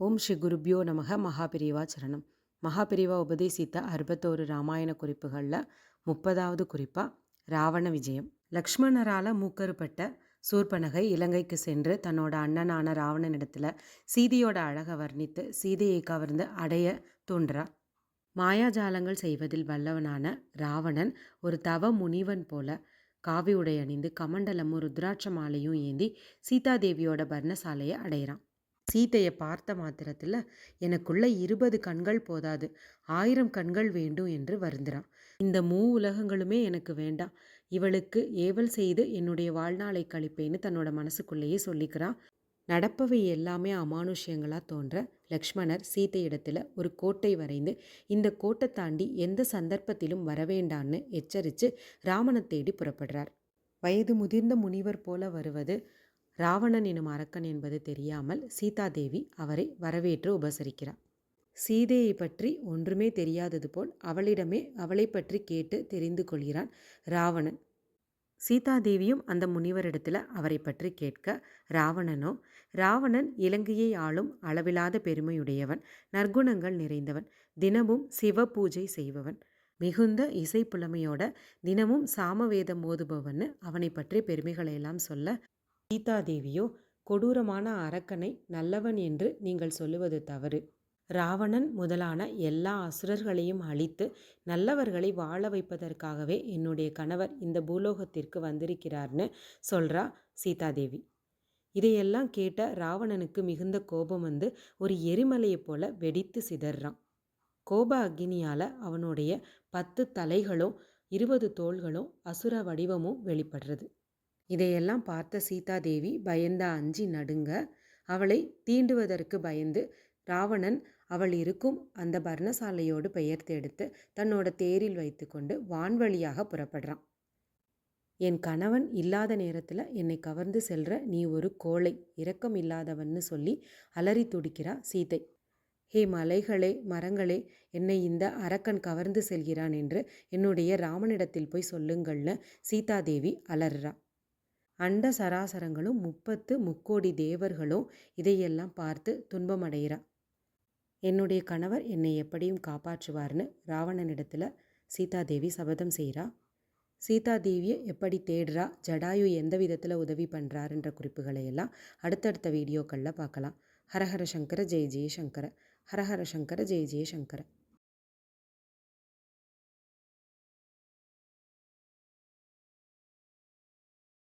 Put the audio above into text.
ஓம் ஸ்ரீ குருப்யோ நமக மகாபிரிவா சரணம். மகாபிரிவா உபதேசித்த அறுபத்தோரு ராமாயண குறிப்புகளில் முப்பதாவது குறிப்பாக ராவண விஜயம். லக்ஷ்மணரால் மூக்கறுப்பட்ட சூர்பனகை இலங்கைக்கு சென்று தன்னோட அண்ணனான ராவணனிடத்தில் சீதையோட அழகை வர்ணித்து சீதையை கவர்ந்து அடைய தூண்டுறா மாயாஜாலங்கள் செய்வதில் வல்லவனான ராவணன் ஒரு தவ முனிவன் போல காவி உடை அணிந்து கமண்டலமும் ருத்ராட்ச மாலையும் ஏந்தி சீதாதேவியோட பர்ணசாலையை அடையிறான். சீத்தையை பார்த்த மாத்திரத்தில் எனக்குள்ள இருபது கண்கள் போதாது. ஆயிரம் கண்கள் வேண்டும் என்று வருந்துறான் இந்த மூ உலகங்களுமே எனக்கு வேண்டாம் இவளுக்கு ஏவல் செய்து என்னுடைய வாழ்நாளை கழிப்பேன்னு தன்னோட மனசுக்குள்ளேயே சொல்லிக்கிறான் நடப்பவை எல்லாமே அமானுஷ்யங்களாக தோன்ற லக்ஷ்மணர் சீத்தையிடத்தில் ஒரு கோட்டை வரைந்து இந்த கோட்டை தாண்டி எந்த சந்தர்ப்பத்திலும் வரவேண்டான்னு எச்சரித்து ராமனை தேடி புறப்படுறார். வயது முதிர்ந்த முனிவர் போல வருவது ராவணன் எனும் அரக்கன் என்பது தெரியாமல் சீதாதேவி அவரை வரவேற்று உபசரிக்கிறார். சீதையை பற்றி ஒன்றுமே தெரியாதது போல் அவளிடமே அவளை பற்றி கேட்டு தெரிந்து கொள்கிறான் ராவணன். சீதாதேவியும் அந்த முனிவரிடத்தில் அவரை பற்றி கேட்க ராவணனோ ராவணன் இலங்கையை ஆளும் அளவிலாத பெருமையுடையவன் நற்குணங்கள் நிறைந்தவன் தினமும் சிவ பூஜை செய்பவன் மிகுந்த இசை புலமையோட தினமும் சாமவேதம் மோதுபவன்னு அவனை பற்றி பெருமைகளையெல்லாம் சொல்ல சீதாதேவியோ கொடூரமான அரக்கனை நல்லவன் என்று நீங்கள் சொல்லுவது தவறு. ராவணன் முதலான எல்லா அசுரர்களையும் அழித்து நல்லவர்களை வாழ வைப்பதற்காகவே என்னுடைய கணவர் இந்த பூலோகத்திற்கு வந்திருக்கிறார்னு சொல்றா சீதாதேவி. இதையெல்லாம் கேட்ட ராவணனுக்கு மிகுந்த கோபம் வந்து ஒரு எரிமலையைப் போல வெடித்து சிதறான். கோப அக்னியால் அவனுடைய பத்து தலைகளும் இருபது தோள்களும் அசுர வடிவமும் வெளிப்படுறது. இதையெல்லாம் பார்த்த சீதாதேவி பயந்த அஞ்சி நடுங்க அவளை தீண்டுவதற்கு பயந்து ராவணன் அவள் இருக்கும் அந்த பர்ணசாலையோடு பெயர்த்தெடுத்து தன்னோட தேரில் வைத்துக்கொண்டு வான்வழியாக புறப்படுறான். என் கணவன் இல்லாத நேரத்தில் என்னை கவர்ந்து செல்ற நீ ஒரு கோழை இரக்கம் இல்லாதவன்னு சொல்லி அலறி துடிக்கிறா சீதை. ஹே மலைகளே மரங்களே என்னை இந்த அரக்கன் கவர்ந்து செல்கிறான் என்று என்னுடைய ராமனிடத்தில் போய் சொல்லுங்கள்னு சீதாதேவி அலறா அண்ட சராசரங்களும் முப்பத்து முக்கோடி தேவர்களும் இதையெல்லாம் பார்த்து துன்பமடைகிறா. என்னுடைய கணவர் என்னை எப்படியும் காப்பாற்றுவார்னு ராவணனிடத்தில் சீதாதேவி சபதம் செய்கிறா சீதாதேவியை எப்படி தேடுறா? ஜடாயு எந்த விதத்தில் உதவி பண்ணுறாருன்ற குறிப்புகளை எல்லாம் அடுத்தடுத்த வீடியோக்களில் பார்க்கலாம். ஹரஹர சங்கர ஜெய ஜெயசங்கர ஹரஹர சங்கர ஜெய ஜெயசங்கர